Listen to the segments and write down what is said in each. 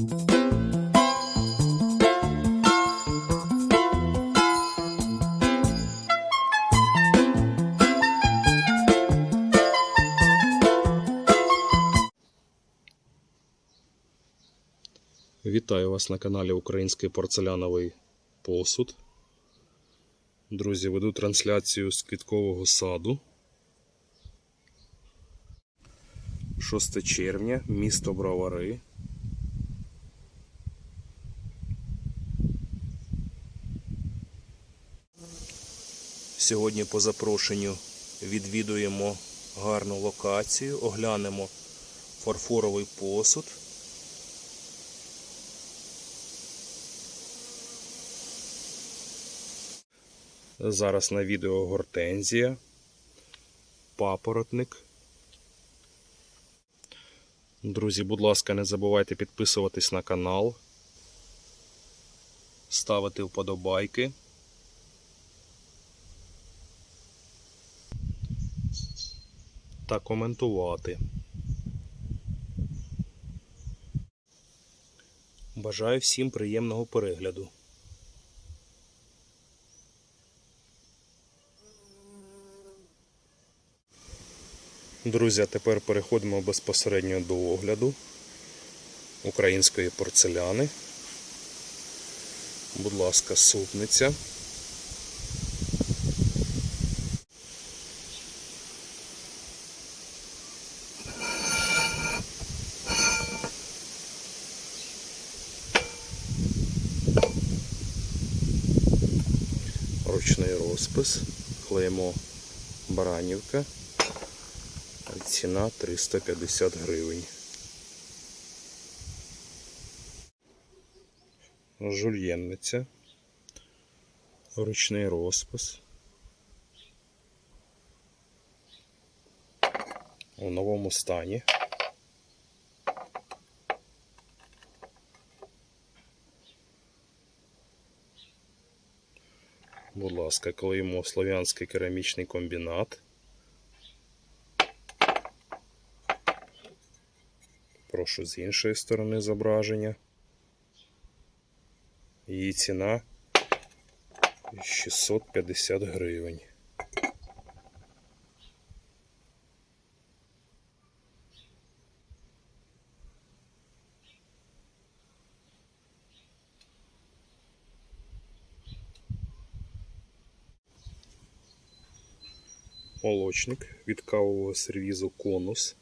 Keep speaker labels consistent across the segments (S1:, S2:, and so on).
S1: Вітаю вас на каналі Український порцеляновий посуд. Друзі, веду трансляцію з квіткового саду. 6 червня, місто Бровари. Сьогодні по запрошенню відвідуємо гарну локацію, оглянемо фарфоровий посуд. Зараз на відео гортензія, папоротник. Друзі, будь ласка, не забувайте підписуватись на канал, ставити вподобайки. Та коментувати. Бажаю всім приємного перегляду. Друзі, тепер переходимо безпосередньо до огляду української порцеляни. Будь ласка, супниця. Ручний розпис, клеймо Баранівка. Ціна 350 гривень. Жульєнниця. Ручний розпис. У новому стані. Будь ласка, клеїмо Слов'янський керамічний комбінат. Прошу з іншої сторони зображення. Її ціна 650 гривень. Молочник від кавового сервізу конус.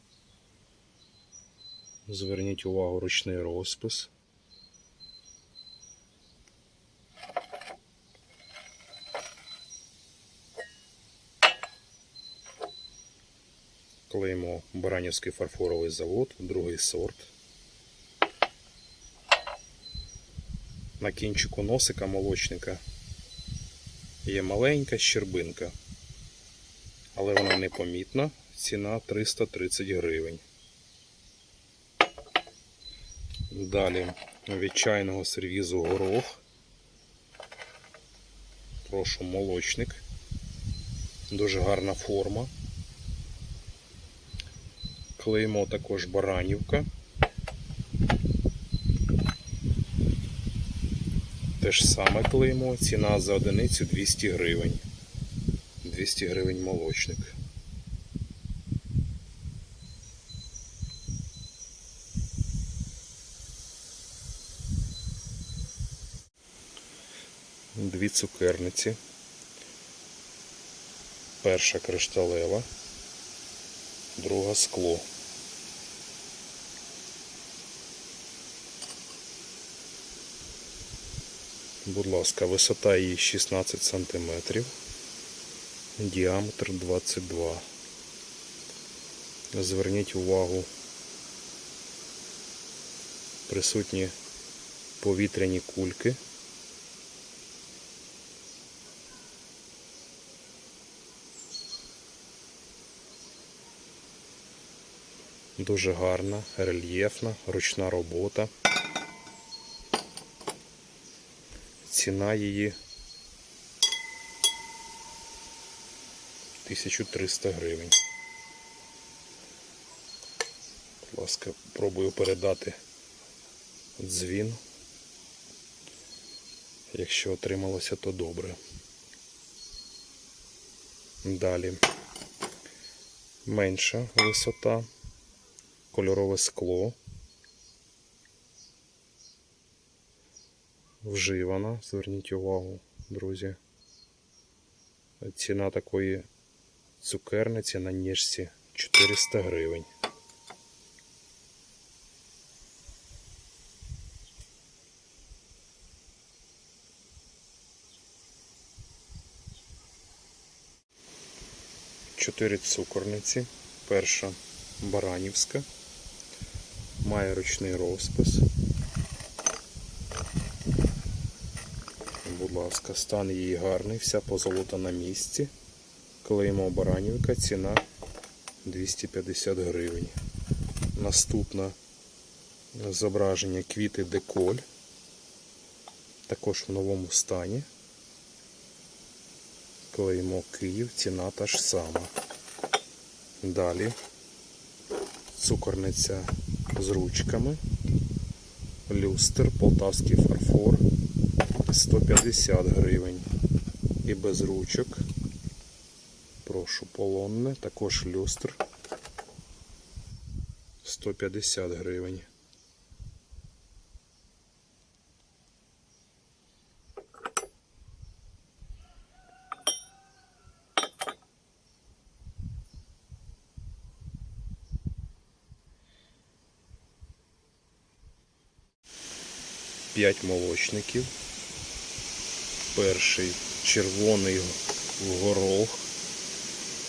S1: Зверніть увагу ручний розпис. Клеймо Баранівський фарфоровий завод, другий сорт. На кінчику носика молочника є маленька щербинка, але вона непомітна. Ціна 330 гривень. Далі від чайного сервізу горох. Прошу молочник. Дуже гарна форма. Клеймо також баранівка. Те ж саме клеймо, ціна за одиницю 200 гривень. 200 гривень молочник. Дві цукерниці. Перша кришталева, друга скло. Будь ласка, висота її 16 см, діаметр 22. Зверніть увагу, присутні повітряні кульки. Дуже гарна, рельєфна, ручна робота. Ціна її 1300 гривень. Будь ласка, пробую передати дзвін. Якщо отрималося, то добре. Далі менша висота, кольорове скло. Вживана, зверніть увагу, друзі. Ціна такої цукерниці на ніжці 400 гривень. Чотири цукорниці. Перша баранівська. Має ручний розпис. Будь ласка, стан її гарний, вся позолота на місці. Клеймо баранівка, ціна 250 гривень. Наступне зображення квіти деколь. Також в новому стані. Клеймо Київ, ціна та ж сама. Далі цукорниця з ручками. Люстр, полтавський фарфор 150 гривень. І без ручок. Прошу полонне, також люстр 150 гривень. П'ять молочників. Перший червоний горох,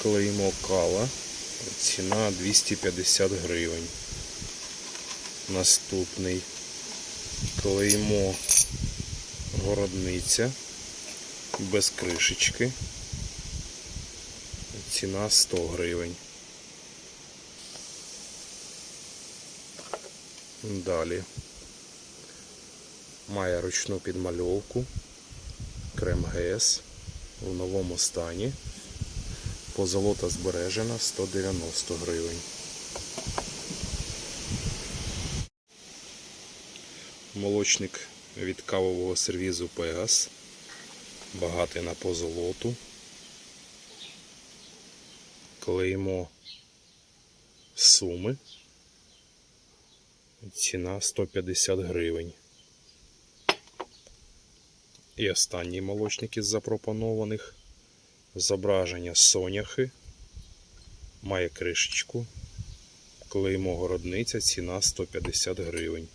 S1: клеймо кала, ціна 250 гривень. Наступний клеймо городниця без кришечки. Ціна 100 гривень. Далі має ручну підмальовку. Крем ГС у новому стані. Позолота збережена 190 гривень. Молочник від кавового сервізу Пегас. Багатий на позолоту. Клеймо суми. Ціна 150 гривень. І останній молочник із запропонованих. Зображення соняхи. Має кришечку. Клеймо городниця, ціна 150 гривень.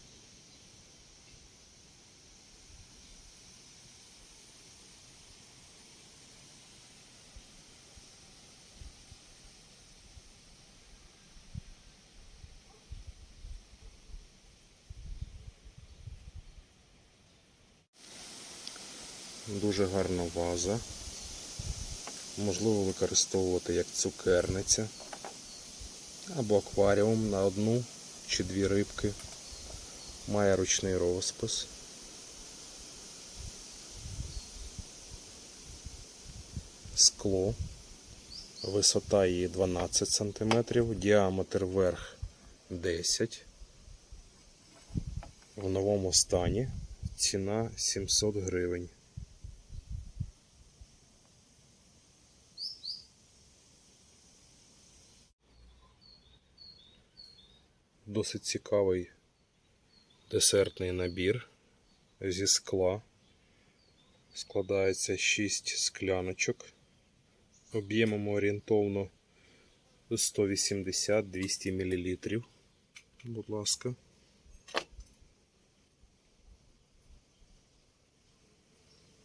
S1: Дуже гарна ваза. Можливо використовувати як цукерниця або акваріум на одну чи дві рибки. Має ручний розпис. Скло. Висота її 12 см, діаметр верх 10 В новому стані. Ціна 700 гривень. Досить цікавий десертний набір зі скла. Складається 6 скляночок. Об'ємом орієнтовно 180-200 мл. Будь ласка.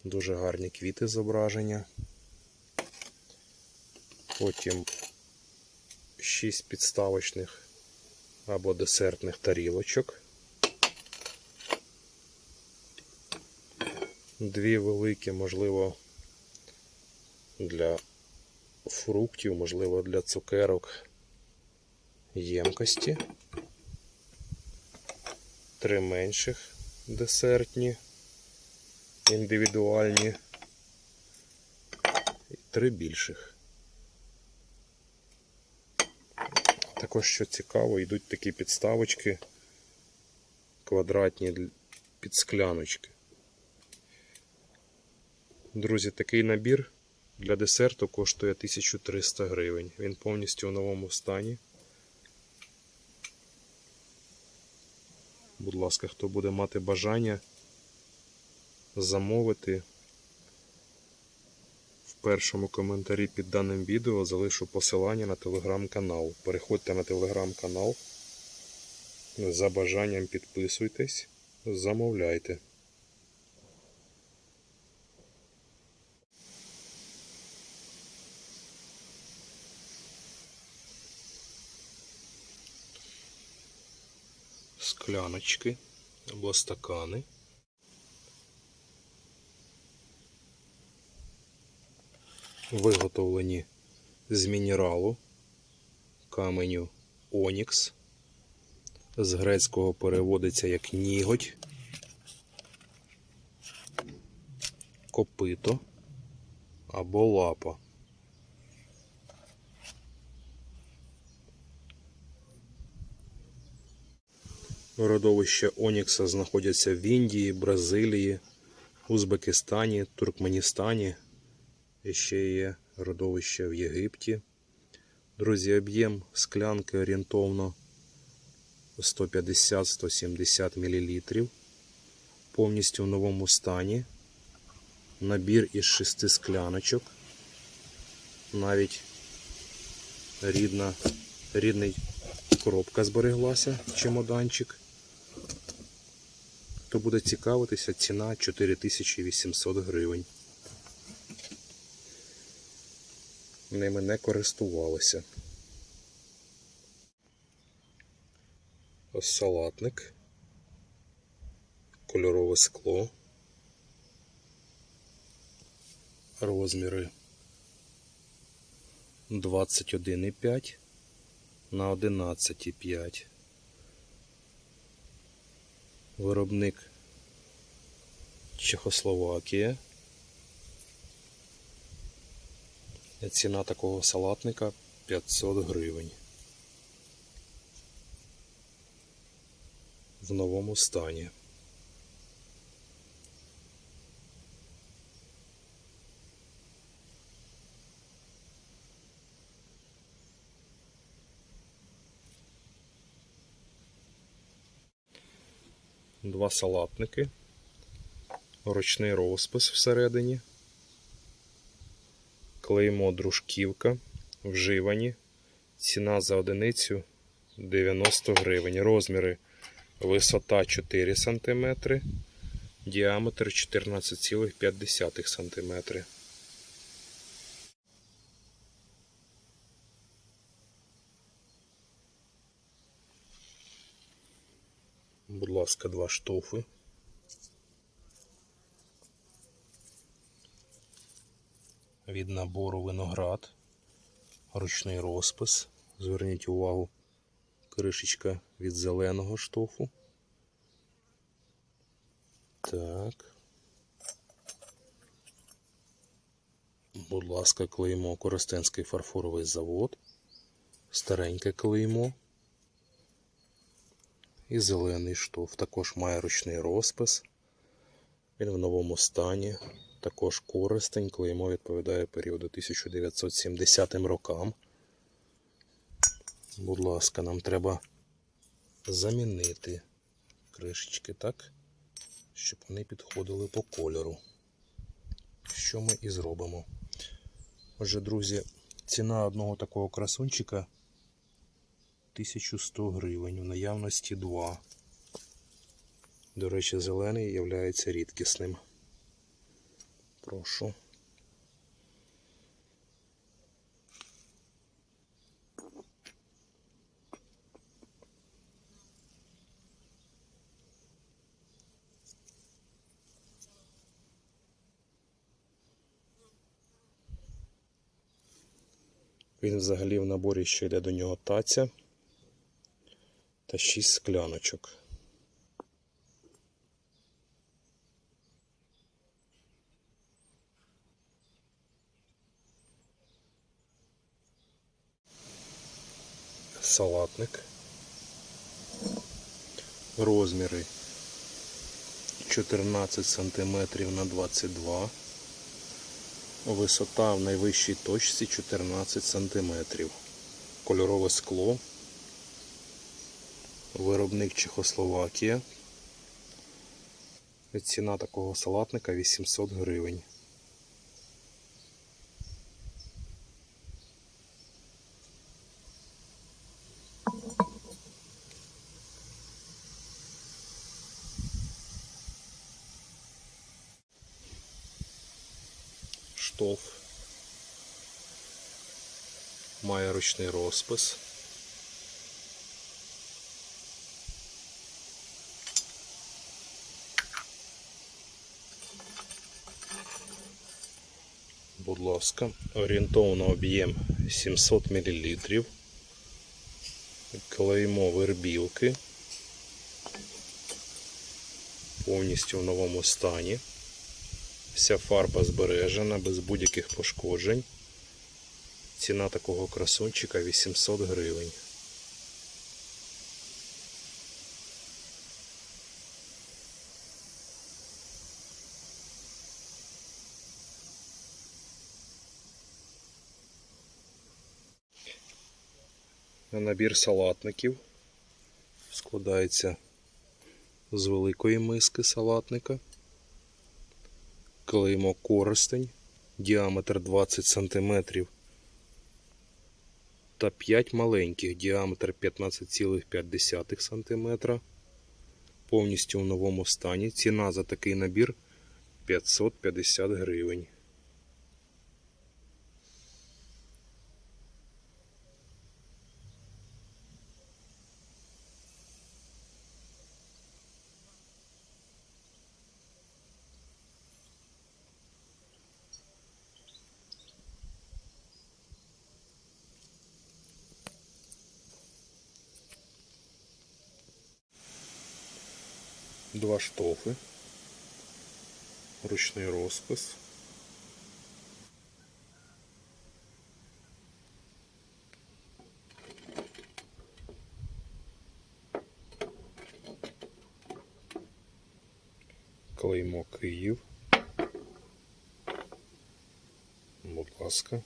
S1: Дуже гарні квіти зображення. Потім 6 підставочних або десертних тарілочок. Дві великі, можливо, для фруктів, можливо, для цукерок ємкості. Три менших десертні, індивідуальні і три більших. Також, що цікаво, йдуть такі підставочки квадратні під скляночки. Друзі, такий набір для десерту коштує 1300 гривень. Він повністю у новому стані. Будь ласка, хто буде мати бажання замовити. Першому коментарі під даним відео залишу посилання на телеграм-канал. Переходьте на телеграм-канал. За бажанням підписуйтесь, замовляйте. Скляночки або стакани. Виготовлені з мінералу, каменю Онікс. З грецького переводиться як ніготь, копито або лапа. Родовища Онікса знаходяться в Індії, Бразилії, Узбекистані, Туркменістані. Ще є родовище в Єгипті. Друзі, об'єм склянки орієнтовно 150-170 мл. Повністю в новому стані. Набір із шести скляночок. Навіть рідна, рідний коробка збереглася, чемоданчик. Хто буде цікавитися, ціна 4800 гривень. Ними не користувалися. Ось салатник, кольорове скло, розміри 21,5 на 11,5. Виробник Чехословакія. Ціна такого салатника 500 гривень. В новому стані. Два салатники, ручний розпис всередині, клеймо дружківка, вживані, ціна за одиницю 90 гривень. Розміри висота 4 см, діаметр 14,5 см. Будь ласка, два штофи. Від набору виноград, ручний розпис. Зверніть увагу, кришечка від зеленого штофу. Так. Будь ласка, клеймо Коростенський фарфоровий завод. Стареньке клеймо. І зелений штоф. Також має ручний розпис. Він в новому стані. Також користень. Клеймо відповідає періоду 1970 рокам. Будь ласка, нам треба замінити кришечки так, щоб вони підходили по кольору. Що ми і зробимо. Отже, друзі, ціна одного такого красунчика 1100 гривень. У наявності два. До речі, зелений є рідкісним. Прошу. Він взагалі в наборі ще йде до нього таця та 6 скляночок. Салатник. Розміри 14 см на 22 Висота в найвищій точці 14 см. Кольорове скло. Виробник Чехословакія. Ціна такого салатника 800 гривень. Штоф. Має ручний розпис. Будь ласка, орієнтовно об'єм 700 мл. Клеймо вербілки. Повністю в новому стані. Вся фарба збережена без будь-яких пошкоджень. Ціна такого красунчика 800 гривень. Набір салатників складається з великої миски салатника. Клеймо користень, діаметр 20 см та 5 маленьких, діаметр 15,5 см. Повністю в новому стані. Ціна за такий набір 550 гривень. Два штофи, ручний розпис. Клеймо Київ. Будь ласка.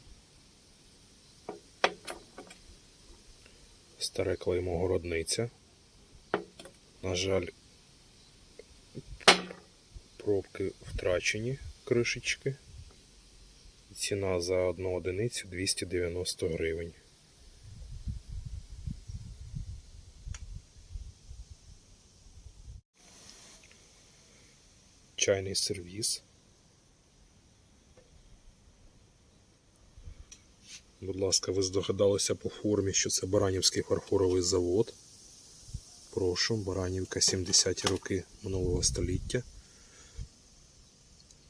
S1: Старе клеймо городниця. На жаль, пробки втрачені кришечки. Ціна за одну одиницю 290 гривень. Чайний сервіс. Будь ласка, ви здогадалися по формі, що це Баранівський фарфоровий завод. Прошу, Баранівка 70-ті роки минулого століття.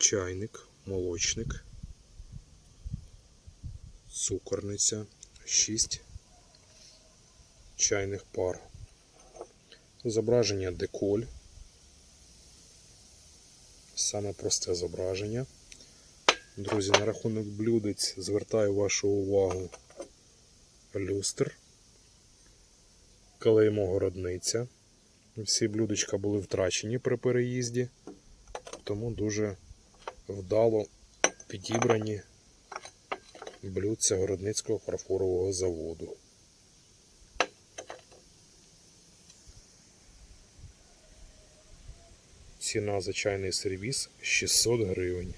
S1: Чайник, молочник, цукорниця, 6 чайних пар. Зображення деколь. Саме просте зображення. Друзі, на рахунок блюдець звертаю вашу увагу люстр, клеймо городниця. Всі блюдечка були втрачені при переїзді, тому дуже вдало підібрані блюдця Городницького фарфорового заводу. Ціна за чайний сервіс 600 гривень.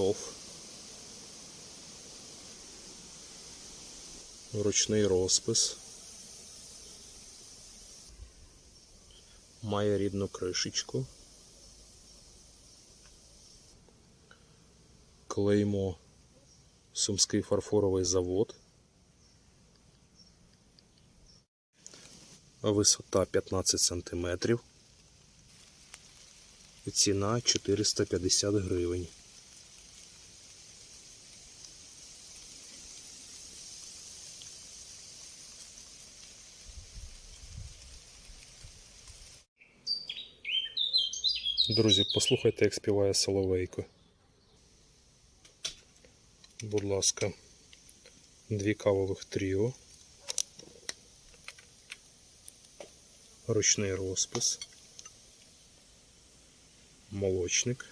S1: штоф, ручний розпис, має рідну кришечку, клеймо Сумський фарфоровий завод, висота 15 см, ціна 450 гривень. Друзі, послухайте, як співає Соловейко. Будь ласка, дві кавових тріо. Ручний розпис. Молочник.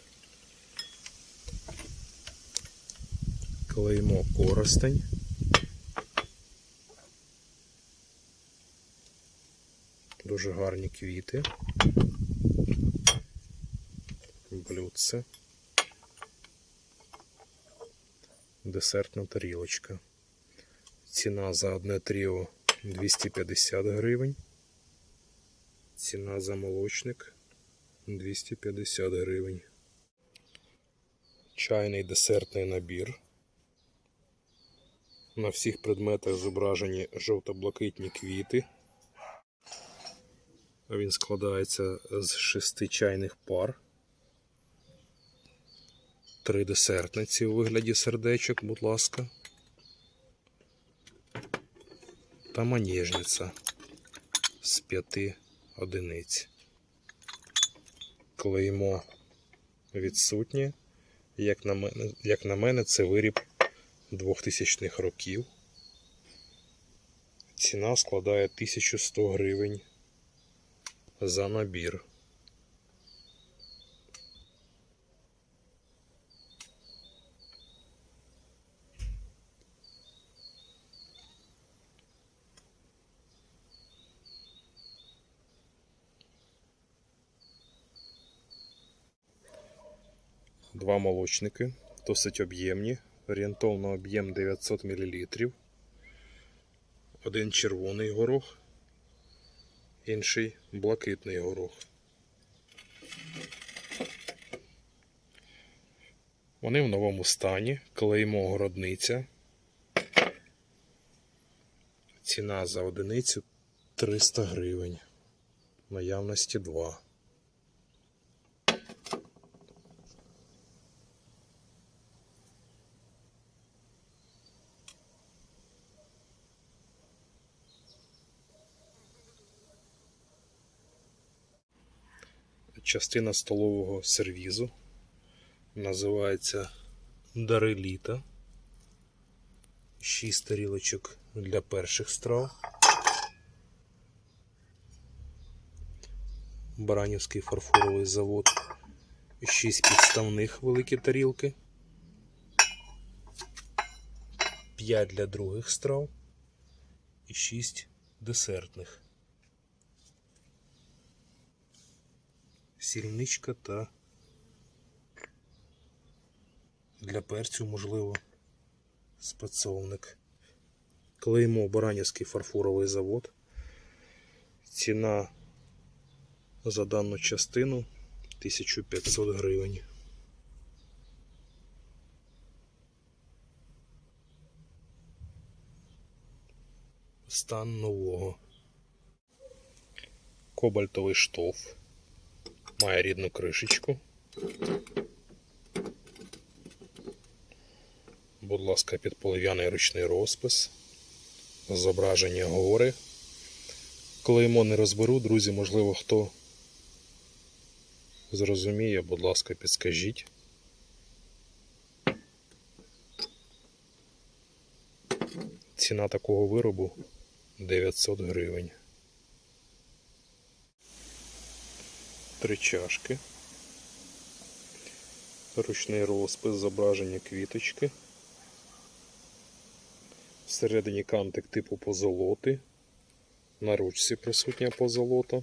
S1: Клеймо коростень. Дуже гарні квіти. Блюдце. Десертна тарілочка. Ціна за одне тріо 250 гривень. Ціна за молочник 250 гривень. Чайний десертний набір. На всіх предметах зображені жовто-блакитні квіти. Він складається з шести чайних пар. Три десертниці у вигляді сердечок, будь ласка. Та маніжниця з п'яти одиниць. Клеймо відсутнє. Як на мене, як на мене, це виріб 2000-х років. Ціна складає 1100 гривень за набір. Два молочники, досить об'ємні, орієнтовно об'єм 900 мл. Один червоний горох, інший блакитний горох. Вони в новому стані, клеймо городниця. Ціна за одиницю 300 гривень. Наявності 2. Частина столового сервізу. Називається Дари літа. Шість тарілочок для перших страв. Баранівський фарфоровий завод. Шість підставних великі тарілки. П'ять для других страв і шість десертних. Сільничка та для перцю, можливо, спецовник. Клеймо Баранівський фарфоровий завод. Ціна за дану частину 1500 гривень. Стан нового. Кобальтовий штоф. Має рідну кришечку. Будь ласка, підполив'яний ручний розпис. Зображення гори. Клеймо не розберу, друзі, можливо, хто зрозуміє, будь ласка, підскажіть. Ціна такого виробу 900 гривень. Три чашки. Ручний розпис, зображення квіточки. Всередині кантик типу позолоти. На ручці присутня позолота.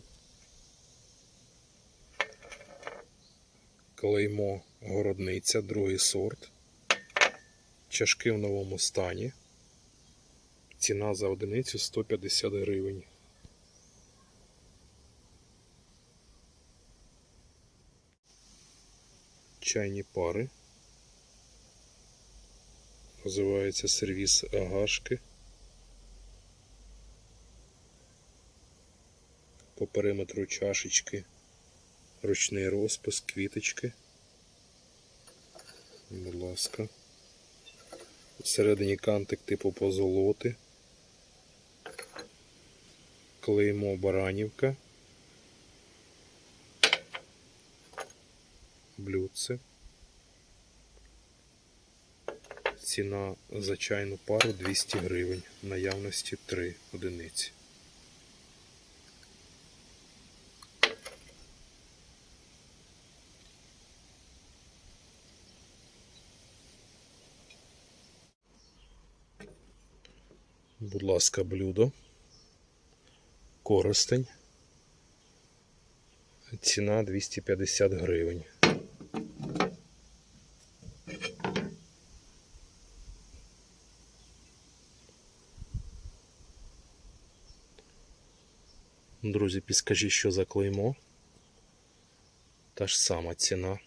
S1: Клеймо городниця, другий сорт. Чашки в новому стані. Ціна за одиницю 150 гривень. Чайні пари. Називається сервіс Агашки. По периметру чашечки, ручний розпис, квіточки. Будь ласка. Всередині кантик типу позолоти. Клеймо Баранівка. Блюдце. Ціна за чайну пару 200 гривень. Наявності 3 одиниці. Будь ласка, блюдо. Коростень. Ціна 250 гривень. Друзі, підскажіть, що за клеймо. Та ж сама ціна.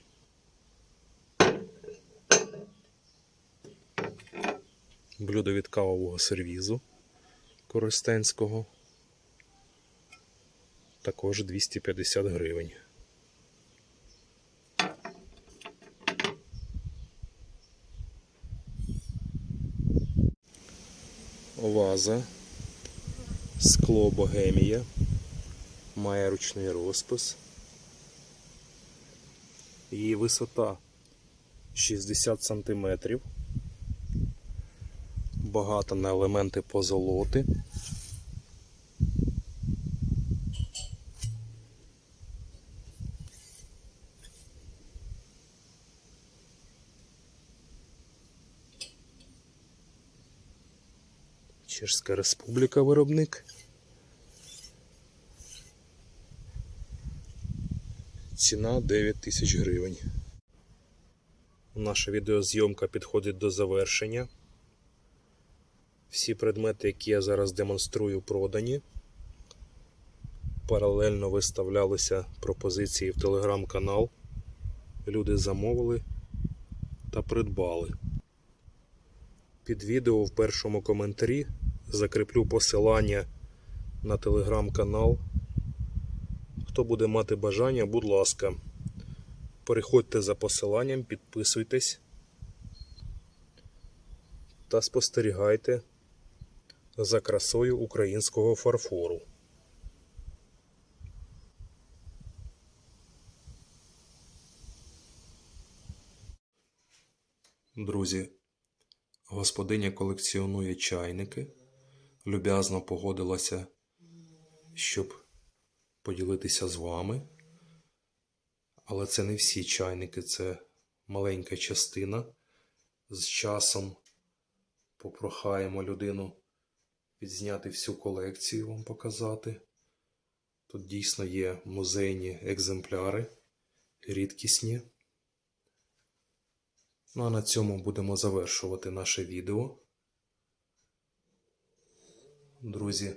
S1: Блюдо від кавового сервізу Коростенського. Також 250 гривень. Ваза. Скло Богемія. Має ручний розпис. Її висота 60 см. Багато на елементи позолоти. Чешська Республіка виробник. Ціна 9 тисяч гривень. Наша відеозйомка підходить до завершення. Всі предмети, які я зараз демонструю, продані. Паралельно виставлялися пропозиції в телеграм-канал. Люди замовили та придбали. Під відео в першому коментарі закріплю посилання на телеграм-канал. Хто буде мати бажання, будь ласка, переходьте за посиланням, підписуйтесь та спостерігайте за красою українського фарфору. Друзі, господиня колекціонує чайники, люб'язно погодилася, щоб поділитися з вами. Але це не всі чайники, це маленька частина. З часом попрохаємо людину відзняти всю колекцію вам показати. Тут дійсно є музейні екземпляри, рідкісні. Ну а на цьому будемо завершувати наше відео. Друзі,